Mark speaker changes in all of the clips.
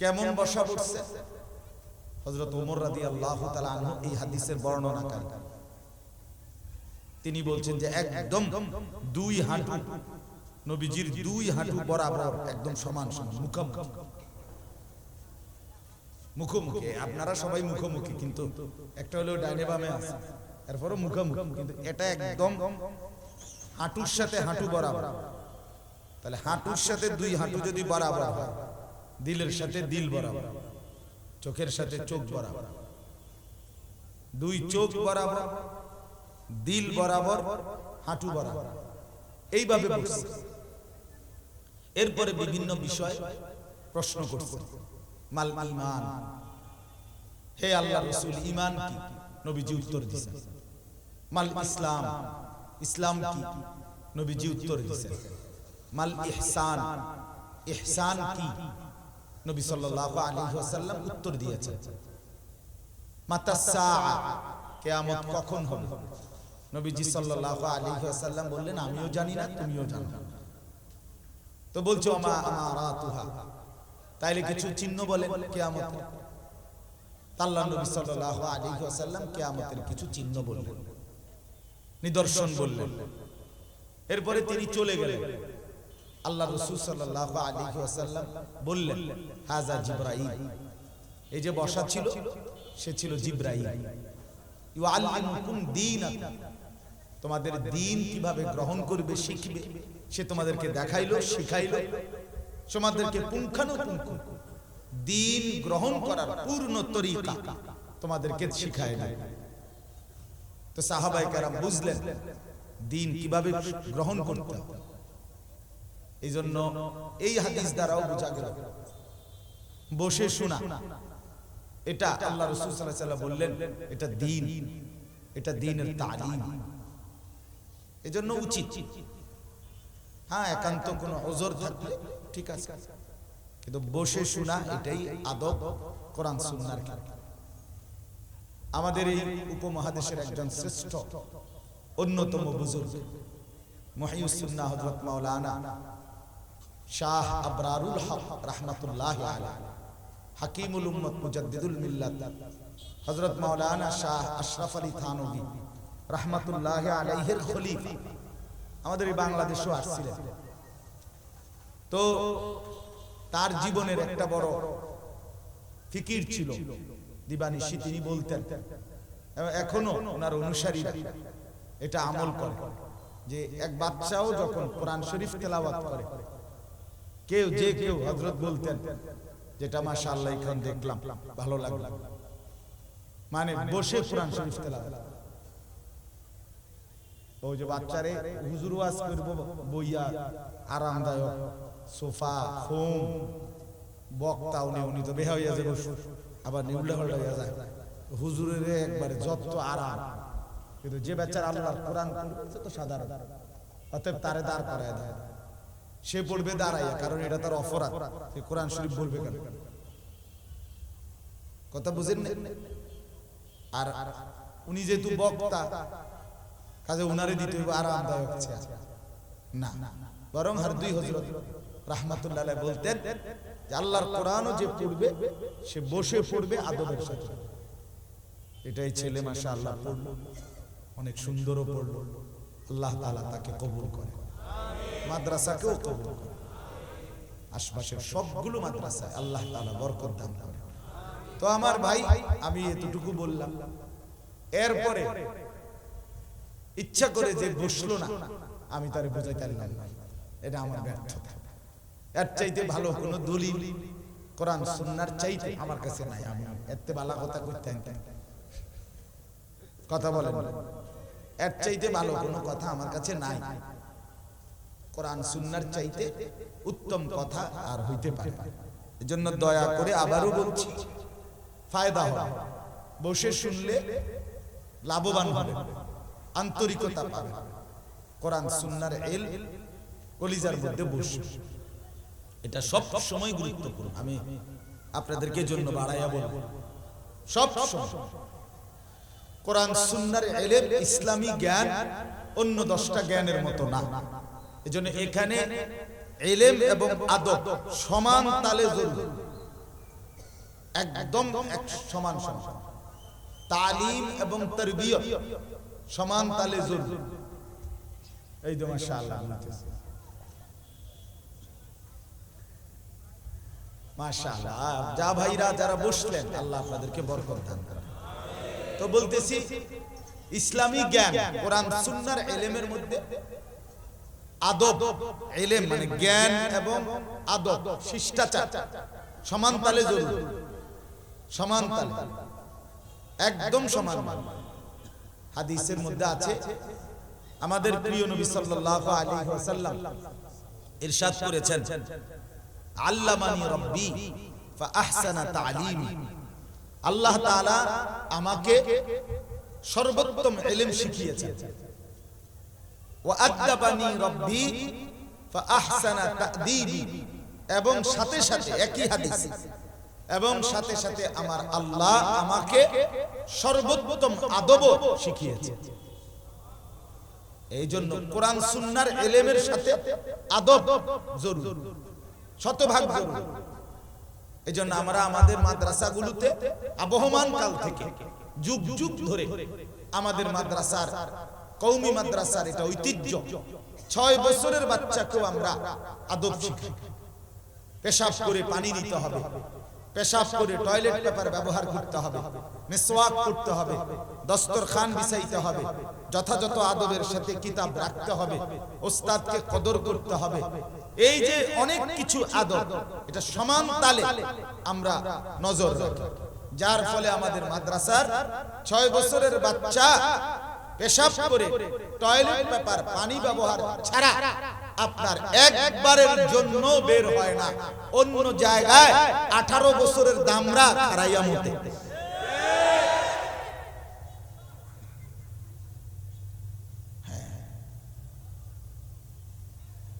Speaker 1: কেমন বসা পড়ছে? হজরত ওমর রাদি আল্লাহ এই হাদিসের বর্ণনাকারী। তিনি বলছেন যে একদম দুই হাঁটু, নবীজির দুই হাঁটু বরাবর একদম সমান সমান, মুখোমুখি। আপনারা সবাই মুখোমুখি, কিন্তু একটা হলো ডাইনে বামে আছে, এরপরও মুখোমুখি, কিন্তু এটা একদম হাঁটুর সাথে হাঁটু বরাবর। তাহলে হাঁটুর সাথে দুই হাঁটু যদি বরাবর হয় দিলের সাথে দিল বরাবর চোখের সাথে চোখ বরাবর। দুই চোখ বরাবর দিল বরাবর হাঁটু বরাবর। এইভাবে বসছে এরপরে বিভিন্ন বিষয় প্রশ্ন করছে। মাল ইমান। হে আল্লাহ রসুল ইমান কি? নবীজি উত্তর দিছেন মাল ইসলাম। ইসলাম। কি? নবীজি উত্তর দিছেন মাল ইহসান। ইহসান কি? নবী সাল্লাল্লাহু আলাইহি ওয়াসাল্লাম উত্তর দিয়েছেন। মাতা সাআ কিয়ামত কখন হবে? নবীজি সাল্লাল্লাহু আলাইহি ওয়াসাল্লাম বললেন, আমিও জানি না, তুমিও জানো না। তো বলছো আমা আমারাতুহা। তাইলে কিছু চিহ্ন বলেন, কিয়ামতের আল্লাহ নবী সাল্লাল্লাহু আলাইহি ওয়াসাল্লাম কিয়ামতের কিছু চিহ্ন বললেন। নিদর্শন বললেন। এরপরে তিনি চলে গেলেন। আল্লাহ রসুল সাল্লাহ আলী ওয়াসাল্লাম বললেন হাজা জিব্রাইল। এই যে বসা ছিল, সে ছিল জিব্রাইল। ইউআল্লিমুকুম দীনাকুম তোমাদের দিন কীভাবে গ্রহণ করবে, শিখবে, সে তোমাদেরকে দেখাইলো, শিখাইলো। তোমাদেরকে পুঙ্খানুপুঙ্খ দিন গ্রহণ করার পূর্ণ তরিকা তোমাদেরকে তো সাহাবাই বুঝলেন, দিন কীভাবে গ্রহণ করতে হবে? এই জন্য এই হাদিস দ্বারাও বোঝা গেল। বসে শোনা। এটা আল্লাহ রসুল সাল্লাহ সাল্লাম বললেন, এটা দিন, এটা দিনের তালিম। এজন্য উচিত। হ্যাঁ একান্ত কোন ওজোর থাকলে ঠিক আছে। কিন্তু বসে শোনা, এটাই আদব কোরআন সুন্নার আমাদের এই উপমহাদেশের একজন শ্রেষ্ঠ, অন্যতম বুজুর্গ মহিউসুন্না হজরত মাওলানা শাহ আবরারুল হক রহমতুল্লাহ হাকিমুল উম্মত মুজাদ্দিদুল মিল্লাত। হজরত মাওলানা শাহ আশরাফ আলী থানবী রহমতুল্লাহ আলাইহের খলিফা। আমাদের এই বাংলাদেশও আসছিলেন। তো তার জীবনের একটা বড় ফিকির ছিল, দিবানিশি তিনি বলতেন। এখনও ওনার অনুসারীরা এটা আমল করে যে এক বাচ্চাও যখন কোরআন শরীফ তেলাওয়াত করে কেউ যে কেউ হজরত বলতেন যেটা মাসা আল্লাহ এখন দেখলাম ভালো লাগল। মানে বসে কোরআন শরীফ তেলাওয়াত। ওই যে বাচ্চারে হুজুর ওয়াজ করব বইয়া আরামদায়ক সোফা ফোম বক্তা উনি উনি তো বেহা হইয়া যাবে আবার নিউলে হল্টা হইয়া যায়। হুজুরের একবারে যত আরাম। কিন্তু যে বেচার আল্লাহর কোরআন তো সাধারণ। অতএব তারে দাঁড় করায় দেয় সে পড়বে দাঁড়াইয়া, কারণ এটা তার অপরাধ। সে কোরআন শরীফ বলবে কেন? কথা বুঝেন? আর উনি যেহেতু বক্তা, কাজে উনারে দিতে হইব আরামদায়ক না, বরং হার দুই হজরত রাহমাতুল্লাহ বলতেন যে আল্লাহর কোরআনও যে পড়বে, সে বসে পড়বে আদবের সাথে। এটাই ছেলে মাসা আল্লাহ পড়ল। অনেক সুন্দরও পড়ল। আল্লাহ তাআলা তাকে কবুল করে। মাদ্রাসাকেও কবুল আশপাশের সবগুলো আল্লাহ তাআলা বরকত দান করে। তো আমার ভাই, আমি এতটুকু বললাম। এরপরে ইচ্ছা করে যে বসল না, আমি তারে বোঝাইতে পারলাম না এটা আমার ব্যর্থতা। এর চাইতে ভালো কোনো দলিল কোরআন সুন্নার চাইতে আমার কাছে নাই আমি। এতে ভালো কথা করতে কথা বলেন। এর চাইতে ভালো কোনো কথা আমার কাছে নাই। কোরআন, সুন্নার চাইতে উত্তম কথা আর হইতে পারে এজন্য দয়া করে আবারও বলছি, ফায়দা হবে। বসে শুনলে লাভবান হবে, আন্তরিকতা পাবে। কোরআন, সুন্নার এল কলিজার মধ্যে বসে এটা সব সময় গুরুত্বপূর্ণ। আমি আপনাদেরকে জন্য বাড়াইয়া বলব। সব কোরআন, সুন্নার এলেম ইসলামী জ্ঞান অন্য দশটা জ্ঞানের মতো না। এজন্য এখানে এলেম এবং আদব সমান তালে জরুরি। একদম এক সমান সমান। তালিম এবং তরবিয়ত সমান তালে জরুরি। এই তো মাশাআল্লাহ মাশাআল্লাহ। যা ভাইরা যারা বসলেন আল্লাহ আপনাদেরকে বরকত দান করেন। তো বলতেছি ইসলামী জ্ঞান কোরআন সুন্নাহর এলেমের মধ্যে আদব এলেম মানে জ্ঞান এবং আদব শিষ্টাচার। সমান তালে জরুরি সমান তালে একদম সমান। হাদিসের মধ্যে আছে আমাদের প্রিয় নবী সাল্লাল্লাহু আলাইহি ওয়াসাল্লাম ইরশাদ করেছেন আল্লামানি রব্বি ফা আহসানা তালিমি। আল্লাহ তাআলা আমাকে সর্বোত্তম ইলম শিখিয়েছেন। আদাবানি এবং সাথে সাথে, একই হাদিস, এবং সাথে সাথে আমার আল্লাহ আমাকে সর্বোত্তম আদব শিখিয়েছে। এই জন্য কোরআন সুন্নার এলেমের সাথে আদব শতভাগ জরুরি। এই জন্য আমরা আমাদের মাদ্রাসাগুলোতে আবহমান কাল থেকে যুগ যুগ ধরে আমাদের মাদ্রাসার কৌমি মাদ্রাসার এটা ঐতিহ্য। ছয় বছরের বাচ্চাকেও আমরা আদব শিখাই। পেশাব করে পানি নিতে হবে। পেশাব করে টয়লেট পেপার ব্যবহার করতে হবে। মিসওয়াক করতে হবে। দস্তরখান বিছাইতে হবে। যথাযথ আদবের সাথে কিতাব রাখতে হবে। ওস্তাদকে কদর করতে হবে। এই যে অনেক কিছু আদব, এটা সমান তালে আমরা নজর রাখি। যার ফলে আমাদের মাদ্রাসার ছয় বছরের বাচ্চা পেশাব করে টয়লেট পেপার পানি ব্যবহার ছাড়া আপনার একবারের জন্য বের হয় না। অন্য জায়গায় আঠারো বছরের দামরা খারাইয়া মতে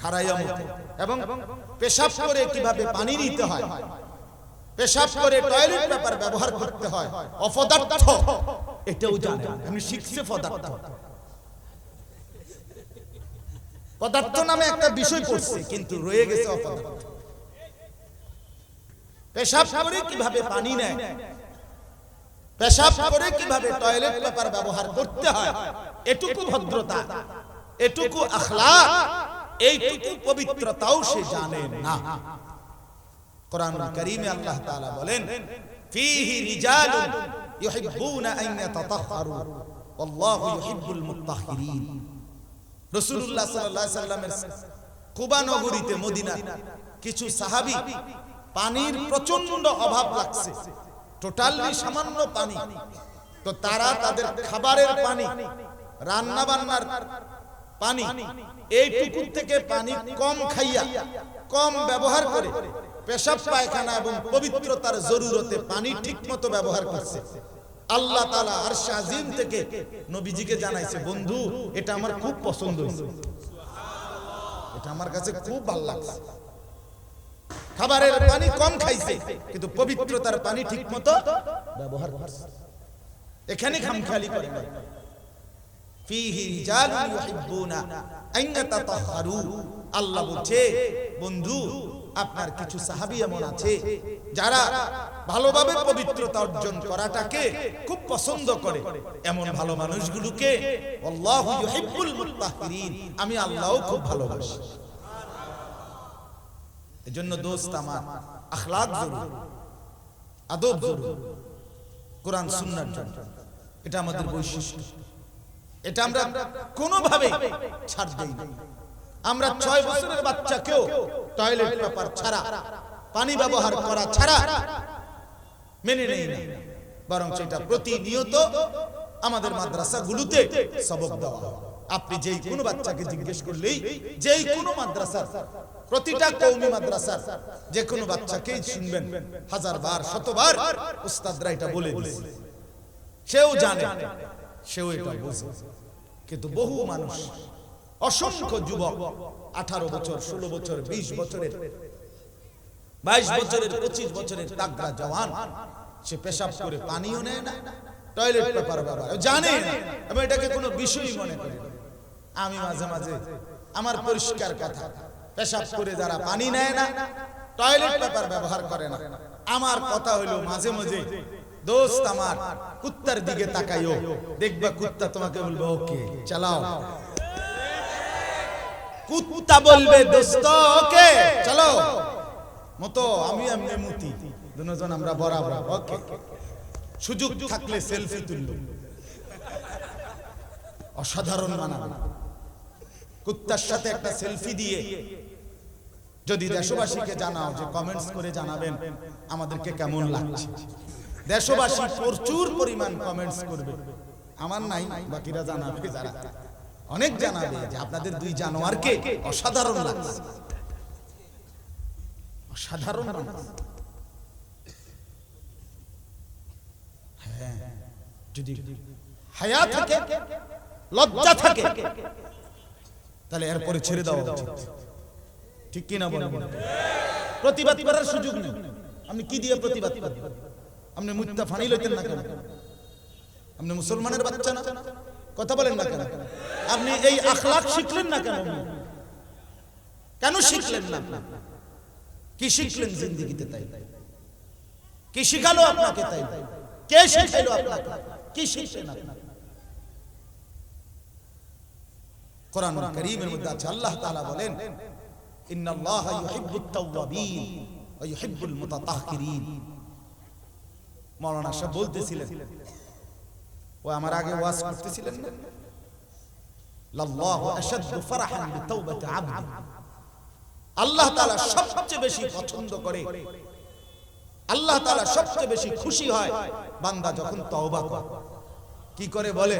Speaker 1: খারাইয়া মতে এবং পেশাব করে কীভাবে পানি নিতে হয়? পেশাব করে টয়লেট পেপার ব্যবহার করতে হয়। অপদার্থ। এটাও জানে। আমি শিখছে পদার্থ। পদার্থ নামে একটা বিষয় পড়ছে, কিন্তু রয়ে গেছে অপদার্থ। পেশাব করে কীভাবে পানি নেয়? পেশাব করে কীভাবে টয়লেট পেপার ব্যবহার করতে হয়? এটুকু ভদ্রতা, এটুকু আখলাক, এইটুকু পবিত্রতাও সে জানে না। কোরআন কারীমে আল্লাহ তাআলা বলেন, ফীহি রিজালুন কিছু সাহাবী পানির প্রচণ্ড অভাব লাগছে। টোটালি সামান্য পানি। তো তারা তাদের খাবারের পানি রান্না বান্নার পানি এই পুকুর থেকে পানি কম খাইয়া, কম ব্যবহার করে পেশাব পায়খানা এবং পবিত্রতার জরুরতে পানি ঠিকমতো ব্যবহার করছে। আল্লাহ তালা আর শাহিম থেকে নবীজিকে জানাইছে, বন্ধু, এটা আমার খুব পছন্দ হয়েছে। এটা আমার কাছে খুব ভালো লাগছে। খাবারের পানি কম খাইছে, কিন্তু পবিত্রতার পানি ঠিকমতো ব্যবহার করছে। এখানে খামখেয়ালি করে না। ফিহি রিজালুন ইউহিব্বুনা আন আল্লাহ বলছে, বন্ধু আপনার কিছু সাহাবী এমন আছে, যারা ভালোভাবে পবিত্রতা অর্জন করাটাকে খুব পছন্দ করে। এমন ভালো মানুষগুলোকে আল্লাহু আমি আল্লাহও খুব ভালোবাসি। এজন্য দোস্ত আমার জরুরি, আদব কোরআন সুন্নার জন্য। এটা আমাদের বৈশিষ্ট্য। এটা আমরা কোনোভাবে ছাড় দেই আমরা ছয় বছরের বাচ্চাকেও টয়লেট পেপার ছাড়া, পানি ব্যবহার করা ছাড়া মেনে নেই না। বরং সেটা প্রতিনিয়ত আমাদের মাদ্রাসাগুলোতে সবক দেওয়া আপনি যেই কোনো বাচ্চাকে জিজ্ঞেস করলেই যেই কোনো মাদ্রাসার, প্রতিটা কৌমি মাদ্রাসার, যে কোনো বাচ্চাকেই শুনবেন হাজার বার শতবার উস্তাদরা এটা বলে দিয়েছে সেও জানে, সেও এটা বোঝে। কিন্তু বহু মানুষ, অসংখ্য যুবক আঠারো বছর ষোলো বছর বিশ বছরের বাইশ বছরের পঁচিশ বছরের তাগড়া জওয়ান সে পেশাব করে পানিও নেয় না টয়লেট পেপার ব্যবহার জানে এবং এটাকে কোনো বিষয়ই মনে করে না। আমি মাঝে মাঝে আমার পরিষ্কার কথা পেশাব করে যারা পানি নেয় না টয়লেট পেপার ব্যবহার করে না। আমার কথা হলো মাঝে মাঝে দোস্ত আমার কুত্তার দিকে তাকাইও দেখবা কুত্তা তোমাকে বলবে ওকে চালাও। কুত্তা বলবে, দোস্ত, ওকে, চলো। মতো আমি এমনি মুতি। দুজন আমরা বরাবর, ওকে। সুযোগ থাকলে সেলফি তুলল অসাধারণ মানাবে কুত্তার সাথে একটা সেলফি দিয়ে যদি দেশবাসীকে জানাও যে কমেন্টস করে জানাবেন, আমাদেরকে কেমন লাগছে? দেশবাসী প্রচুর পরিমাণ কমেন্টস করবে। আমার নাই, বাকিরা জানাবে যারা। অনেক জানাবে যে আপনাদের দুই জানোয়ারকে অসাধারণ লাগছে। অসাধারণ হ্যাঁ যদি হায়া থাকে, লজ্জা থাকে, তাহলে এরপরে ছেড়ে দেওয়া উচিত। ঠিক কিনা বলেন? প্রতিবাদ করার সুযোগ নেই। আপনি কি দিয়ে প্রতিবাদ করবেন আপনি মুত্তা ফানি লইতেন না কেন? আপনি মুসলমানের বাচ্চা না? কথা বলেন না কেন? আপনি এই আখলাক শিখলেন না কেন? কেন শিখলেন না? কি শিখলেন জিন্দিগিতে তাই? কি শিখালো আপনাকে তাই? কে শিখাইলো আপনাকে? কি শিখলেন আপনি কোরআন করিমের মধ্যে আছে, আল্লাহ তাআলা বলেন, ইন্নাল্লাহ ইউহিব্বুত তাওয়াবিন ওয়া ইউহিব্বুল মুতাতাহহিরিন মাওলানা সাহেব বলতেছিলেন ও আমার আগে ওয়াজ করতেছিলেন না? আশাদ্দু ফারাহান বিতাওবাতি আবদি। আল্লাহ তাআলা সবচেয়ে বেশি পছন্দ করে। আল্লাহ তাআলা সবচেয়ে বেশি খুশি হয় বান্দা যখন তওবা করে। কি করে বলে?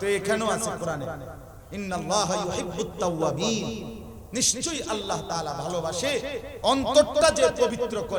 Speaker 1: তো এখানেও আছে কোরআনে। ইউহিব্বুত তাওয়াবিন। নিশ্চয়ই আল্লাহ তাআলা ভালোবাসে। অন্তরটা যে পবিত্র করে।